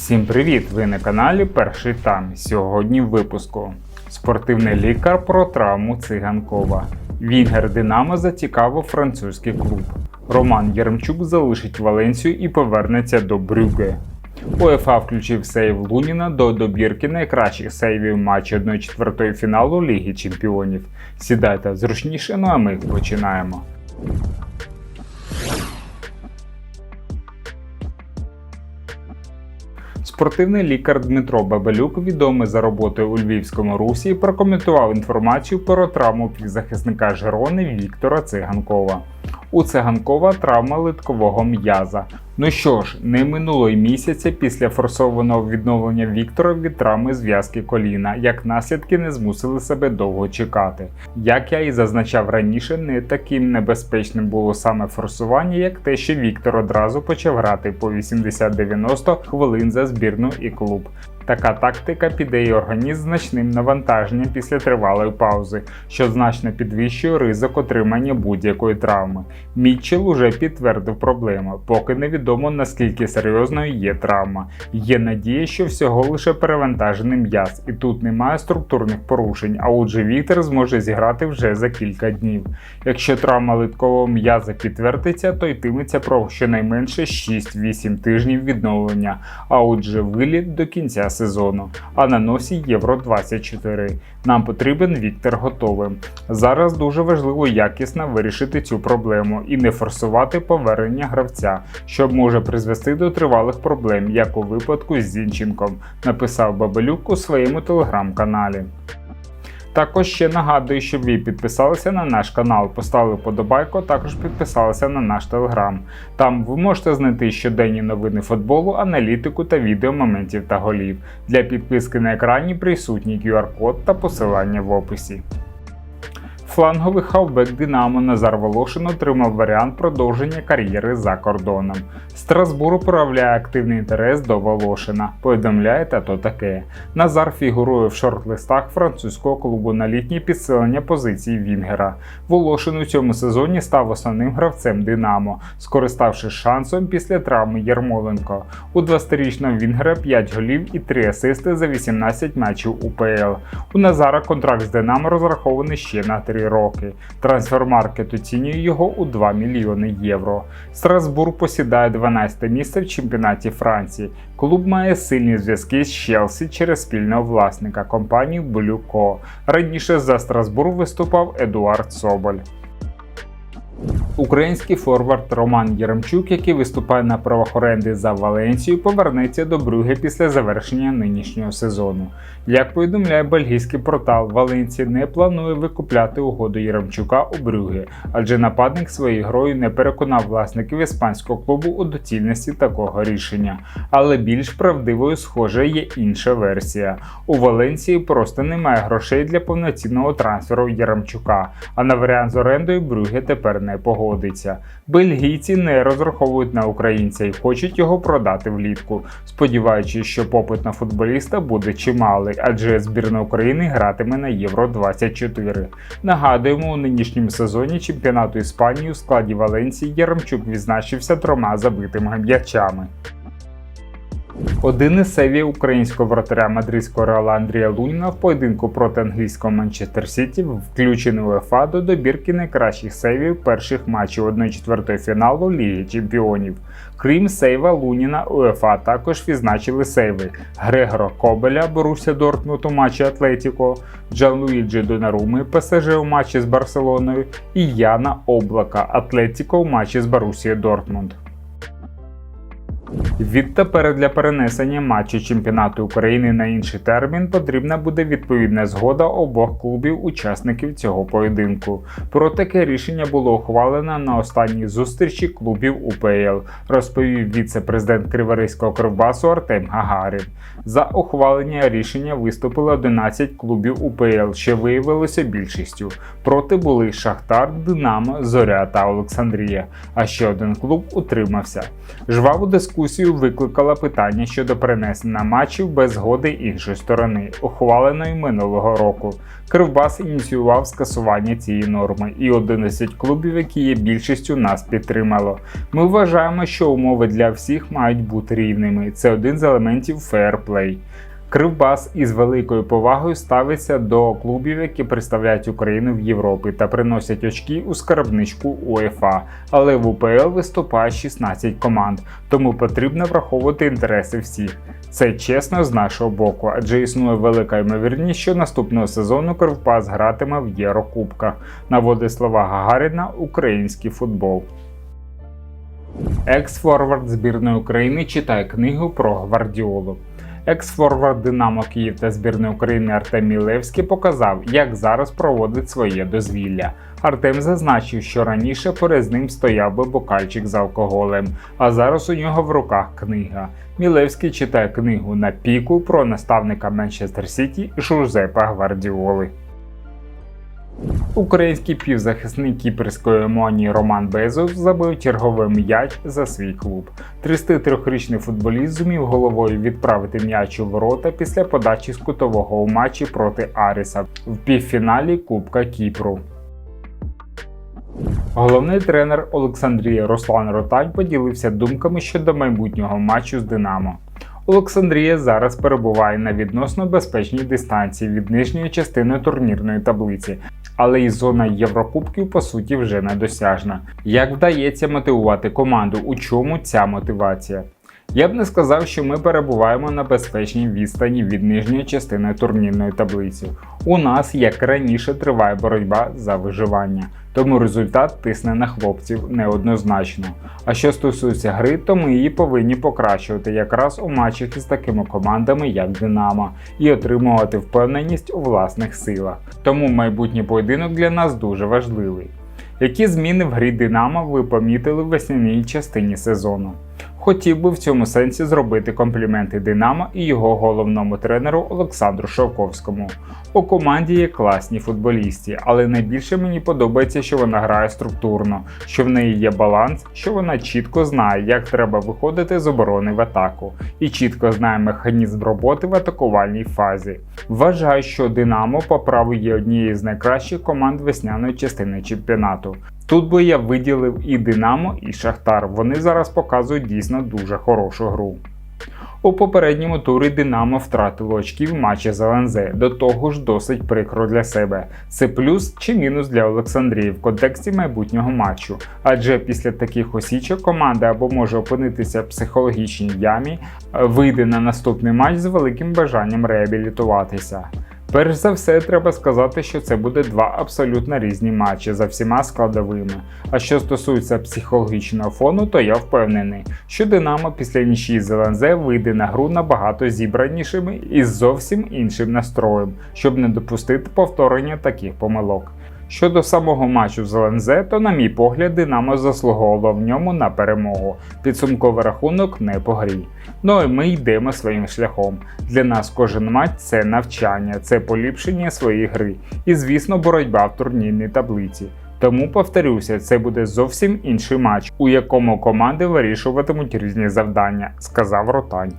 Всім привіт! Ви на каналі Перший там. Сьогодні в випуску. Спортивний лікар про травму циганкова. Вінгер Динамо зацікавив французький клуб. Роман Єремчук залишить Валенсію і повернеться до Брюге. УЕФА включив сейв Луніна до добірки найкращих сейвів матчу 1-4 фіналу Ліги Чемпіонів. Сідайте зручніше, ну а ми починаємо. Спортивний лікар Дмитро Бабелюк, відомий за роботою у Львівському русі, прокоментував інформацію про травму півзахисника Жерони Віктора Циганкова. У Циганкова травма литкового м'яза. Ну що ж, не минуло й місяця після форсованого відновлення Віктора від травми зв'язки коліна, як наслідки не змусили себе довго чекати. Як я і зазначав раніше, не таким небезпечним було саме форсування, як те, що Віктор одразу почав грати по 80-90 хвилин за збірну і клуб. Така тактика піде й організм значним навантаженням після тривалої паузи, що значно підвищує ризик отримання будь-якої травми. Мітчел уже підтвердив проблему, поки невідомо наскільки серйозною є травма. Є надія, що всього лише перевантажений м'яз, і тут немає структурних порушень, а отже Віктор зможе зіграти вже за кілька днів. Якщо травма литкового м'яза підтвердиться, то йтиметься про щонайменше 6-8 тижнів відновлення, а отже виліт до кінця сезону. А на носі Євро 24. Нам потрібен Віктор готовим. Зараз дуже важливо якісно вирішити цю проблему і не форсувати повернення гравця, що може призвести до тривалих проблем, як у випадку з Зінченком, написав Бабелюк у своєму телеграм-каналі. Також ще нагадую, щоб ви підписалися на наш канал, поставили подобайку, також підписалися на наш телеграм. Там ви можете знайти щоденні новини футболу, аналітику та відео моментів та голів. Для підписки на екрані присутній QR-код та посилання в описі. Фланговий хавбек Динамо Назар Волошин отримав варіант продовження кар'єри за кордоном. Страсбур проявляє активний інтерес до Волошина. Повідомляє та то таке. Назар фігурує в шорт-листах французького клубу на літнє підсилення позицій Вінгера. Волошин у цьому сезоні став основним гравцем Динамо, скориставшись шансом після травми Єрмоленко. У 20-річного Вінгера 5 голів і 3 асисти за 18 матчів УПЛ. У Назара контракт з Динамо розрахований ще на 3 роки. Трансфермаркет оцінює його у 2 мільйони євро. Страсбург посідає 12 місце в чемпіонаті Франції. Клуб має сильні зв'язки з Челсі через спільного власника компанію Блюко. Раніше за Страсбург виступав Едуард Соболь. Український форвард Роман Єремчук, який виступає на правах оренди за Валенсію, повернеться до Брюге після завершення нинішнього сезону. Як повідомляє бельгійський портал, Валенсія не планує викупляти угоду Єремчука у Брюге, адже нападник своєю грою не переконав власників іспанського клубу у доцільності такого рішення. Але більш правдивою, схоже, є інша версія. У Валенсії просто немає грошей для повноцінного трансферу Єремчука, а на варіант з орендою Брюге тепер не погодиться. Бельгійці не розраховують на українця і хочуть його продати влітку, сподіваючись, що попит на футболіста буде чималий, адже збірна України гратиме на Євро 24. Нагадуємо, у нинішньому сезоні чемпіонату Іспанії у складі Валенції Яремчук відзначився трьома забитими м'ячами. Один із сейвів українського вратаря мадридського реала Андрія Луніна в поєдинку проти англійського Манчестер Сіті включений УЕФА до добірки найкращих сейвів перших матчів 1-4 фіналу Ліги Чемпіонів. Крім сейва Луніна, УЕФА також відзначили сейви Грегора Кобеля, Боруся Дортмут у матчі Атлетіко, Джанлуїджі Донаруми, ПСЖ у матчі з Барселоною і Яна Облака Атлетіко у матчі з Борусією Дортмунд. Відтепер для перенесення матчу чемпіонату України на інший термін потрібна буде відповідна згода обох клубів-учасників цього поєдинку. Про таке рішення було ухвалено на останній зустрічі клубів УПЛ, розповів віце-президент Криворізького Кривбасу Артем Гагарін. За ухвалення рішення виступили 11 клубів УПЛ, що виявилося більшістю. Проти були Шахтар, Динамо, Зоря та Олександрія. А ще один клуб утримався. Жваву дискусію Дискусію викликала питання щодо перенесення матчів без згоди іншої сторони, ухваленої минулого року. Кривбас ініціював скасування цієї норми, і 11 клубів, які є більшістю, нас підтримало. Ми вважаємо, що умови для всіх мають бути рівними. Це один з елементів фейерплей. Кривбас із великою повагою ставиться до клубів, які представляють Україну в Європі та приносять очки у скарбничку УЄФА. Але в УПЛ виступає 16 команд, тому потрібно враховувати інтереси всіх. Це чесно з нашого боку, адже існує велика ймовірність, що наступного сезону Кривбас гратиме в Єврокубках. Наводить слова Гагаріна український футбол. Екс-форвард збірної України читає книгу про гвардіолу. Екс-форвард Динамо Київ та збірної України Артем Мілевський показав, як зараз проводить своє дозвілля. Артем зазначив, що раніше перед ним стояв би бокальчик з алкоголем, а зараз у нього в руках книга. Мілевський читає книгу на піку про наставника Манчестер Сіті Жузепа Гвардіоли. Український півзахисник кіпрської Емонії Роман Безов забив черговий м'яч за свій клуб. 33-річний футболіст зумів головою відправити м'яч у ворота після подачі з кутового у матчі проти Аріса в півфіналі Кубка Кіпру. Головний тренер Олександрія Руслан Ротань поділився думками щодо майбутнього матчу з Динамо. Олександрія зараз перебуває на відносно безпечній дистанції від нижньої частини турнірної таблиці, але і зона Єврокубків по суті вже недосяжна. Як вдається мотивувати команду? У чому ця мотивація? Я б не сказав, що ми перебуваємо на безпечній відстані від нижньої частини турнірної таблиці. У нас, як раніше, триває боротьба за виживання, тому результат тисне на хлопців неоднозначно. А що стосується гри, то ми її повинні покращувати якраз у матчах із такими командами, як Динамо, і отримувати впевненість у власних силах. Тому майбутній поєдинок для нас дуже важливий. Які зміни в грі Динамо ви помітили в весняній частині сезону? Хотів би в цьому сенсі зробити компліменти Динамо і його головному тренеру Олександру Шовковському. У команді є класні футболісти, але найбільше мені подобається, що вона грає структурно, що в неї є баланс, що вона чітко знає, як треба виходити з оборони в атаку, і чітко знає механізм роботи в атакувальній фазі. Вважаю, що Динамо по праву є однією з найкращих команд весняної частини чемпіонату. Тут би я виділив і Динамо, і Шахтар. Вони зараз показують дійсно дуже хорошу гру. У попередньому турі Динамо втратило очки матчі з ЛНЗ, до того ж досить прикро для себе. Це плюс чи мінус для Олександрії в контексті майбутнього матчу, адже після таких осічок команда або може опинитися в психологічній ямі, вийде на наступний матч з великим бажанням реабілітуватися. Перш за все, треба сказати, що це буде два абсолютно різні матчі за всіма складовими. А що стосується психологічного фону, то я впевнений, що Динамо після нічі з ЛНЗ вийде на гру набагато зібранішими і з зовсім іншим настроєм, щоб не допустити повторення таких помилок. Щодо самого матчу з ЛНЗ, то, на мій погляд, Динамо заслуговувало в ньому на перемогу. Підсумковий рахунок не по грі. Ну і ми йдемо своїм шляхом. Для нас кожен матч це навчання, це поліпшення своєї гри і, звісно, боротьба в турнірній таблиці. Тому повторюся, це буде зовсім інший матч, у якому команди вирішуватимуть різні завдання, сказав Ротань.